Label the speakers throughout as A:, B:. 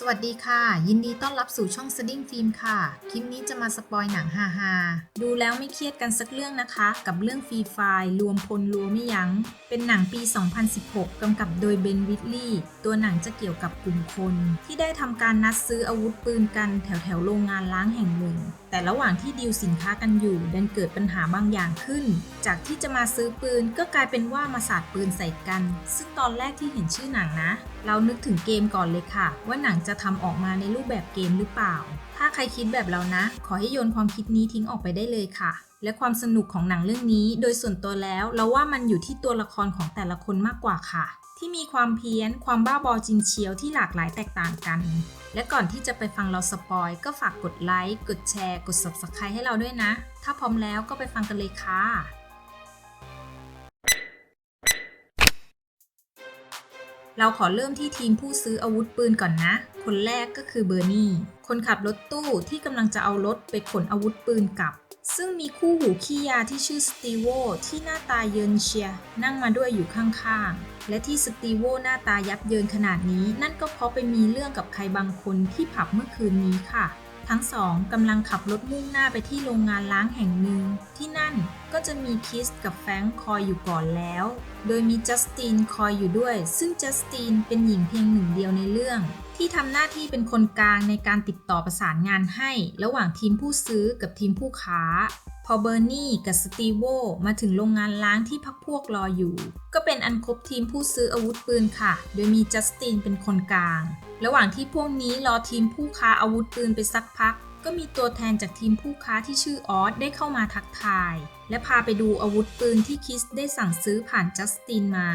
A: สวัสดีค่ะ ยินดีต้อนรับสู่ช่อง s ดิ้งฟิล์มค่ะ คลิปนี้จะมาสปอยหนังฮาฮาดูแล้วไม่เครียดกันสักเรื่องนะคะ กับเรื่องฟรีไฟล์รวมพลรัวไม่ยัง้ง เป็นหนังปี 2016 กำกับโดยเบนวิทลี่ ตัวหนังจะเกี่ยวกับกลุ่มคน ที่ได้ทำการนัดซื้ออาวุธปืนกันแถวแถวโรงงานล้างแห่งหนึ่ง แต่ระหว่างที่ดีลสินค้ากันอยู่ดันเกิดปัญหาบางอย่างขึ้น จากที่จะมาซื้อปืนก็กลายเป็นว่ามาสาดปืนใส่กัน ซึ่งตอนแรกที่เห็นชื่อหนังนะ เรานึกถึงเกมก่อนเลยค่ะ ว่าหนังจะทำออกมาในรูปแบบเกมหรือเปล่า ถ้าใครคิดแบบเรานะ ขอให้โยนความคิดนี้ทิ้งออกไปได้เลยค่ะ และความสนุกของหนังเรื่องนี้ โดยส่วนตัวแล้วเราว่ามันอยู่ที่ตัวละครของแต่ละคนมากกว่าค่ะ ที่มีความเพี้ยน ความบ้าบอจริงเชียวที่หลากหลายแตกต่างกัน และก่อนที่จะไปฟังเราสปอยก็ฝากกดไลค์ กดแชร์ กด subscribe ให้เราด้วยนะ ถ้าพร้อมแล้วก็ไปฟังกันเลยค่ะ เราขอเริ่มที่ทีมผู้ซื้ออาวุธปืนก่อนนะ คนแรกก็คือเบอร์นี่ คนขับรถตู้ที่กำลังจะเอารถไปขนอาวุธปืนกลับ ซึ่งมีคู่หูขี้ยาที่ชื่อสตีโวที่หน้าตาเยินเชียร์นั่งมาด้วยอยู่ข้างๆ และที่สตีโวหน้าตายับเยินขนาดนี้ นั่นก็เพราะไปมีเรื่องกับใครบางคนที่ผับเมื่อคืนนี้ค่ะ ทั้งสองกำลังขับรถมุ่งหน้าไปที่โรงงานล้างแห่งหนึ่ง ที่นั่นก็จะมีคิสกับแฟรงค์คอยอยู่ก่อนแล้ว โดยมีจัสตินคอยอยู่ด้วย ซึ่งจัสตินเป็นหญิงเพียงหนึ่งเดียวในเรื่อง ที่ทำหน้าที่เป็นคนกลางในการติดต่อประสานงานให้ ระหว่างทีมผู้ซื้อกับทีมผู้ค้า พอเบอร์นี่กับสตีโวมาถึงโรงงานล้างที่พักพวกรออยู่ ก็เป็นอันครบทีมผู้ซื้ออาวุธปืนค่ะ โดยมีจัสตินเป็นคนกลาง ระหว่างที่พวกนี้รอทีมผู้ค้าอาวุธปืนไปสักพัก ก็มีตัวแทนจากทีมผู้ค้าที่ชื่อออสได้เข้ามาทักทาย และพาไปดูอาวุธปืนที่คิสได้สั่งซื้อผ่านจัสตินมา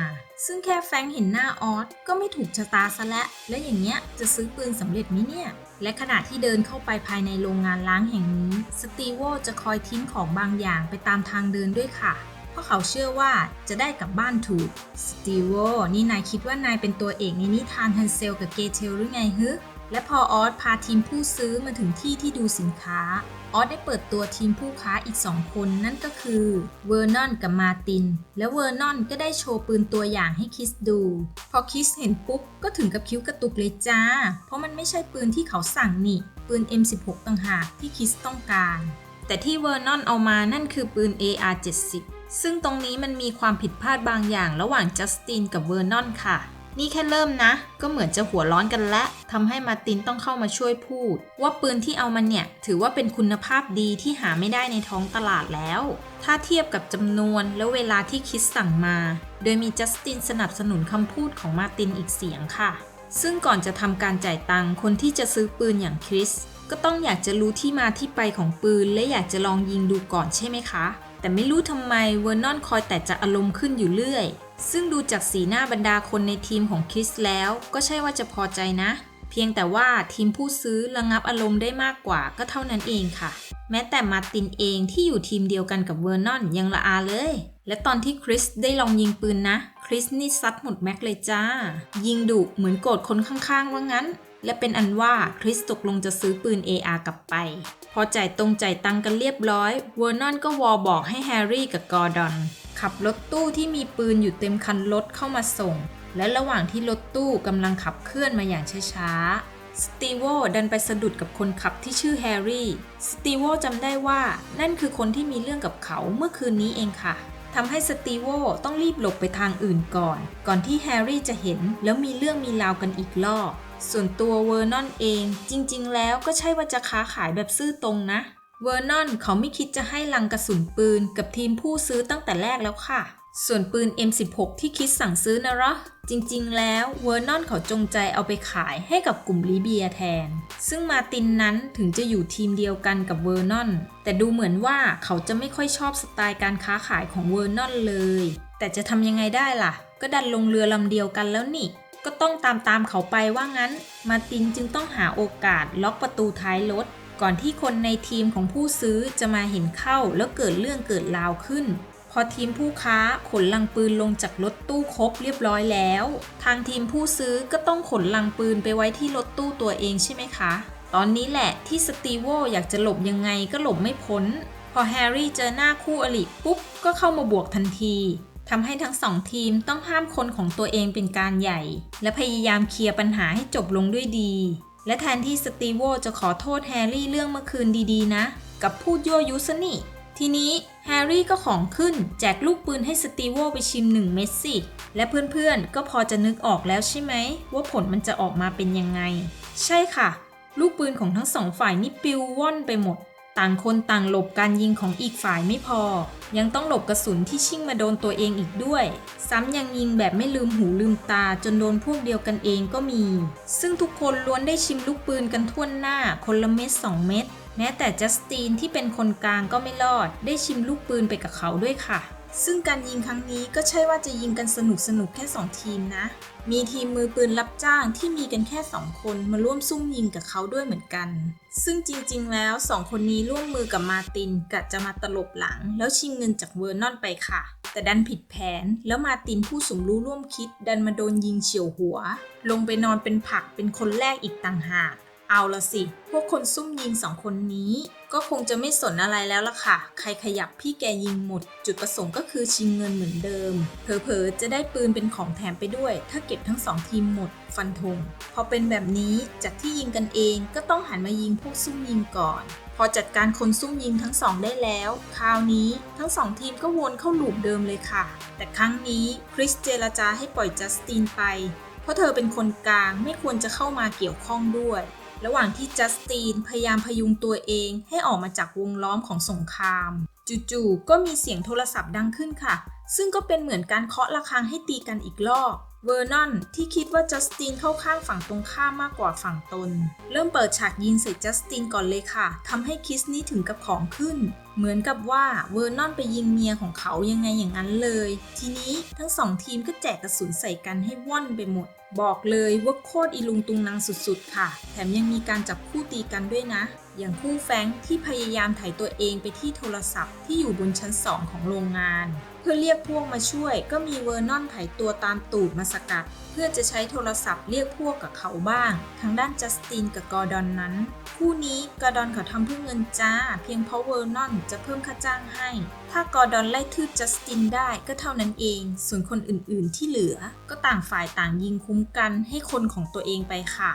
A: ซึ่งแค่แฟงเห็นหน้าออสก็ไม่ถูกชะตาซะและและอย่างเงี้ยจะซื้อปืนสำเร็จไหมเนี่ย และขณะที่เดินเข้าไปภายในโรงงานล้างแห่งนี้ สตีโวจะคอยทิ้งของบางอย่างไปตามทางเดินด้วยค่ะ เพราะเขาเชื่อว่าจะได้กลับบ้านถูก สตีโวนี่นายคิดว่านายเป็นตัวเอกในนิทานฮันเซลกับเกเทลหรือไงฮึ และพอออสพาทีมผู้ซื้อมาถึงที่ที่ดูสินค้า ออสได้เปิดตัวทีมผู้ค้าอีก 2 คนนั่นก็คือเวอร์นอนกับมาติน และเวอร์นอนก็ได้โชว์ปืนตัวอย่างให้คิสดู พอคิสเห็นปุ๊บ ก็ถึงกับคิ้วกระตุกเลยจ้า เพราะมันไม่ใช่ปืนที่เขาสั่งนี่ ปืน M16 ต่างหากที่คิสต้องการ แต่ที่เวอร์นอนเอามานั่นคือปืน AR-70 ซึ่งตรงนี้มันมีความผิดพลาดบางอย่างระหว่างจัสตินกับเวอร์นอนค่ะ นี่แค่เริ่มนะ ก็เหมือนจะหัวร้อนกันและทำให้มาตินต้องเข้ามาช่วยพูด ว่าปืนที่เอามันเนี่ย ถือว่าเป็นคุณภาพดีที่หาไม่ได้ในท้องตลาดแล้ว ถ้าเทียบกับจำนวนและเวลาที่คิดสั่งมา โดยมีจัสตินสนับสนุนคำพูดของมาตินอีกเสียงค่ะ ซึ่งก่อนจะทำการจ่ายตังค์คนที่จะซื้อปืนอย่างคริสก็ต้องอยากจะรู้ที่มาที่ไปของปืน และอยากจะลองยิงดูก่อนใช่ไหมคะ แต่ไม่รู้ทำไมเวอร์นอนคอยแต่จะอารมณ์ขึ้นอยู่เรื่อย ซึ่งดูจากสีหน้าบรรดาคนในทีมของคริสแล้วก็ใช่ว่าจะพอใจนะ เพียงแต่ว่าทีมผู้ซื้อระงับอารมณ์ได้มากกว่าก็เท่านั้นเองค่ะ แม้แต่มาตินเองที่อยู่ทีมเดียวกันกับเวอร์นอนยังละอาเลย และตอนที่คริสได้ลองยิงปืนนะ คริสนี่ซัดหมดแม็กเลยจ้า ยิงดุเหมือนโกรธคนข้างๆว่างั้น และเป็นอันว่าคริสตกลงจะซื้อปืน AR กลับไป พอจ่ายตรงจ่ายตังกันเรียบร้อยเวอร์นอนก็วอบอกให้แฮร์รี่กับกอร์ดอนขับรถตู้ที่มีปืนอยู่เต็มคันรถเข้ามาส่ง และระหว่างที่รถตู้กำลังขับเคลื่อนมาอย่างช้าๆ สตีโวดันไปสะดุดกับคนขับที่ชื่อแฮร์รี่ สตีโวจำได้ว่านั่นคือคนที่มีเรื่องกับเขาเมื่อคืนนี้เองค่ะทำให้สตีโวต้องรีบหลบไปทางอื่นก่อน ก่อนที่แฮร์รี่จะเห็นแล้วมีเรื่องมีราวกันอีกรอบ ส่วนตัวเวอร์นอนเองจริงๆ แล้วก็ใช่ว่าจะค้าขายแบบซื่อตรงนะ เวอร์นอนเขาไม่คิดจะให้ลังกระสุนปืนกับทีมผู้ซื้อตั้งแต่แรกแล้วค่ะ ส่วนปืน M16 ที่คิดสั่งซื้อนะหรอจริงๆ แล้วเวอร์นอนเขาจงใจเอาไปขายให้กับกลุ่มลิเบียแทน ซึ่งมาตินนั้นถึงจะอยู่ทีมเดียวกันกับเวอร์นอน แต่ดูเหมือนว่าเขาจะไม่ค่อยชอบสไตล์การค้าขายของเวอร์นอนเลย แต่จะทำยังไงได้ล่ะ ก็ดันลงเรือลำเดียวกันแล้วนี่ ก็ต้องตามตามเขาไปว่างั้น มาตินจึงต้องหาโอกาสล็อกประตูท้ายรถ ก่อนที่คนในทีมของผู้ซื้อจะมาเห็นเข้าแล้วเกิดเรื่องเกิดราวขึ้น พอทีมผู้ค้าขนลังปืนลงจากรถตู้ครบเรียบร้อยแล้ว ทางทีมผู้ซื้อก็ต้องขนลังปืนไปไว้ที่รถตู้ตัวเองใช่ไหมคะ ตอนนี้แหละที่สตีโวอยากจะหลบยังไงก็หลบไม่พ้น พอแฮร์รี่เจอหน้าคู่อริปุ๊บก็เข้ามาบวกทันที ทำให้ทั้งสองทีมต้องห้ามคนของตัวเองเป็นการใหญ่ และพยายามเคลียร์ปัญหาให้จบลงด้วยดี และแทนที่สตีโวจะขอโทษแฮร์รี่เรื่องเมื่อคืนดีๆ นะ กับพูดยั่วยุซะนี่ทีนี้แฮร์รี่ก็ของขึ้นแจกลูกปืนให้สตีโวไปชิมหนึ่งเม็ดสิและเพื่อนๆ ก็พอจะนึกออกแล้วใช่ไหม ว่าผลมันจะออกมาเป็นยังไง ใช่ค่ะ ลูกปืนของทั้งสองฝ่ายนี่ปิวว่อนไปหมด ต่างคนต่างหลบการยิงของอีกฝ่ายไม่พอ ยังต้องหลบกระสุนที่ชิ่งมาโดนตัวเองอีกด้วย ซ้ำยังยิงแบบไม่ลืมหูลืมตาจนโดนพวกเดียวกันเองก็มี ซึ่งทุกคนล้วนได้ชิมลูกปืนกันทั่วหน้า คนละเม็ดสองเม็ดแม้แต่จัสตินที่เป็นคนกลางก็ไม่รอด ได้ชิมลูกปืนไปกับเขาด้วยค่ะ ซึ่งการยิงครั้งนี้ก็ใช่ว่าจะยิงกันสนุกสนุกๆแค่ 2 ทีมนะ มีทีมมือปืนรับจ้างที่มีกันแค่ 2 คนมาร่วมซุ่มยิงกับเขาด้วยเหมือนกัน ซึ่งจริงๆ แล้ว 2 คนนี้ร่วมมือกับมาตินกะจะมาตลบหลัง แล้วชิงเงินจากเวอร์นอนไปค่ะ แต่ดันผิดแผน แล้วมาตินผู้สมรู้ร่วมคิด ดันมาโดนยิงเฉียวหัว ลงไปนอนเป็นผักเป็นคนแรกอีกต่างหาก เอาละสิ พวกคนซุ่มยิงสองคนนี้ ก็คงจะไม่สนอะไรแล้วล่ะค่ะ ใครขยับพี่แกยิงหมด จุดประสงค์ก็คือชิงเงินเหมือนเดิม เผลอๆ จะได้ปืนเป็นของแถมไปด้วย ถ้าเก็บทั้งสองทีมหมด ฟันธง พอเป็นแบบนี้จากที่ยิงกันเองก็ต้องหันมายิงพวกซุ่มยิงก่อน พอจัดการคนซุ่มยิงทั้งสองได้แล้ว คราวนี้ทั้งสองทีมก็วนเข้าลูปเดิมเลยค่ะ แต่ครั้งนี้คริสเจรจาให้ปล่อยจัสตินไป เพราะเธอเป็นคนกลางไม่ควรจะเข้ามาเกี่ยวข้องด้วย ระหว่างที่จัสตินพยายามพยุงตัวเองให้ออกมาจากวงล้อมของสงคราม จู่ๆก็มีเสียงโทรศัพท์ดังขึ้นค่ะ ซึ่งก็เป็นเหมือนการเคาะระฆังให้ตีกันอีกรอบ เวอร์นอนที่คิดว่าจัสตินเข้าข้างฝั่งตรงข้ามมากกว่าฝั่งตน เริ่มเปิดฉากยิงใส่จัสตินก่อนเลยค่ะทำให้คิสนี่ถึงกับของขึ้น เหมือนกับว่าเวอร์นอนไปยิงเมียของเขายังไงอย่างนั้นเลย ทีนี้ทั้งสองทีมก็แจกกระสุนใส่กันให้ว่อนไปหมด บอกเลยว่าโคตรอีลุงตุงนางสุดๆ ค่ะ แถมยังมีการจับคู่ตีกันด้วยนะ อย่างคู่แฟงที่พยายามถ่ายตัวเองไปที่โทรศัพท์ที่อยู่บนชั้น2ของโรงงาน เพื่อเรียกพวกมาช่วย ก็มีเวอร์นอนถ่ายตัวตามตูดมาสกัด เพื่อจะใช้โทรศัพท์เรียกพวกกับเขาบ้าง ทางด้านจัสตินกับกอร์ดอนนั้น คู่นี้กอร์ดอนเขาทำเพื่อเงินจ้า เพียงเพราะเวอร์นอนจะเพิ่มค่าจ้างให้ ถ้ากอร์ดอนไล่ทืบจัสตินได้ก็เท่านั้นเอง ส่วนคนอื่นๆที่เหลือ ก็ต่างฝ่ายต่างยิงคุ้มกันให้คนของตัวเองไปค่ะ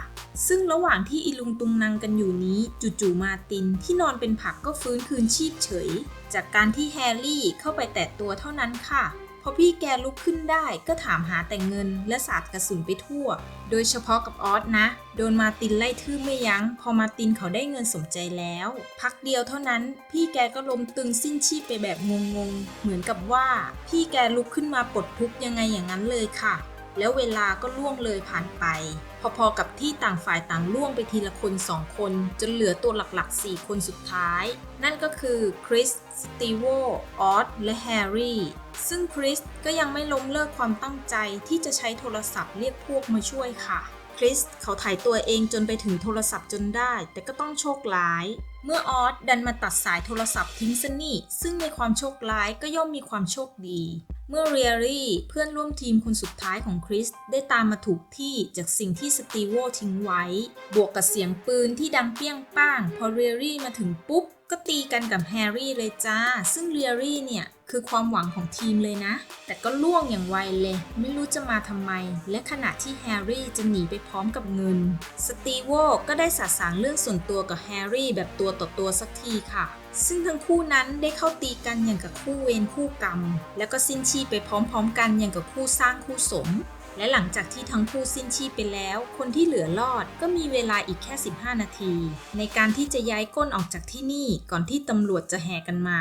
A: ซึ่งระหว่างที่อีลุงตุงนางกันอยู่นี้ จู่ๆมาตินที่นอนเป็นผักก็ฟื้นคืนชีพเฉย จากการที่แฮร์รี่เข้าไปแตะตัวเท่านั้นค่ะ พอพี่แกลุกขึ้นได้ก็ถามหาแต่เงินและสาดกระสุนไปทั่ว โดยเฉพาะกับออสนะ โดนมาตินไล่ทื่อไม่ยัง้ง พอมาตินเขาได้เงินสมใจแล้ว พักเดียวเท่านั้น พี่แกก็ล้มตึงสิ้นชีพไปแบบงงๆ เหมือนกับว่า พี่แกลุกขึ้นมาปลดทุกยังไงอย่างนั้นเลยค่ะ แล้วเวลาก็ล่วงเลยผ่านไป พอๆกับที่ต่างฝ่ายต่างล่วงไปทีละคนสองคน จนเหลือตัวหลักๆ 4 คนสุดท้าย นั่นก็คือคริส สตีโว ออสและแฮร์รี่ ซึ่งคริสก็ยังไม่ล้มเลิกความตั้งใจที่จะใช้โทรศัพท์เรียกพวกมาช่วยค่ะคริสเขาถ่ายตัวเองจนไปถึงโทรศัพท์จนได้ แต่ก็ต้องโชคร้าย เมื่อออสดันมาตัดสายโทรศัพท์ทิ้งซะนี่ซึ่งในความโชคร้ายก็ย่อมมีความโชคดี เมื่อเรียรี่เพื่อนร่วมทีมคนสุดท้ายของคริส ได้ตามมาถูกที่จากสิ่งที่สตีโวทิ้งไว้ บวกกับเสียงปืนที่ดังเปี้ยงป้าง พอเรียรี่มาถึงปุ๊บก็ตีกันกับแฮร์รี่เลยจ้า ซึ่งเรียรี่เนี่ยคือความหวังของทีมเลยนะ แต่ก็ล่วงอย่างไวเลย ไม่รู้จะมาทำไม และขณะที่แฮร์รี่จะหนีไปพร้อมกับเงิน สตีโวก็ได้สาสางเรื่องส่วนตัวกับแฮร์รี่แบบตัวต่อตัวสักทีค่ะ ซึ่งทั้งคู่นั้นได้เข้าตีกันอย่างกับคู่เวรคู่กรรม แล้วก็สิ้นชีพไปพร้อมๆ กันอย่างกับคู่สร้างคู่สม และหลังจากที่ทั้งคู่สิ้นชีพไปแล้ว คนที่เหลือรอดก็มีเวลาอีกแค่ 15 นาที ในการที่จะย้ายก้นออกจากที่นี่ก่อนที่ตำรวจจะแห่กันมา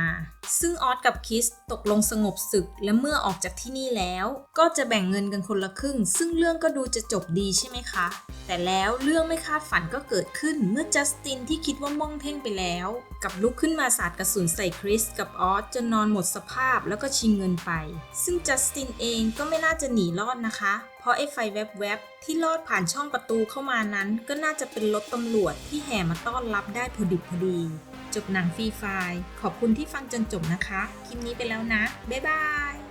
A: ซึ่งออสกับคิสตกลงสงบศึก และเมื่อออกจากที่นี่แล้ว ก็จะแบ่งเงินกันคนละครึ่ง ซึ่งเรื่องก็ดูจะจบดีใช่ไหมคะ แต่แล้วเรื่องไม่คาดฝันก็เกิดขึ้นเมื่อจัสตินที่คิดว่าม่องเท่งไปแล้ว กับลุกขึ้นมาสาดกระสุนใส่คริสกับออสจนนอนหมดสภาพแล้วก็ชิงเงินไป ซึ่งจัสตินเองก็ไม่น่าจะหนีรอดนะคะ เพราะไอ้ไฟแวบๆที่ลอดผ่านช่องประตูเข้ามานั้น ก็น่าจะเป็นรถตำรวจที่แห่มาต้อนรับได้พอดิบพอดี จบหนังฟรีไฟล์ขอบคุณที่ฟังจนจบนะคะ คลิปนี้ไปแล้วนะ บ๊ายบาย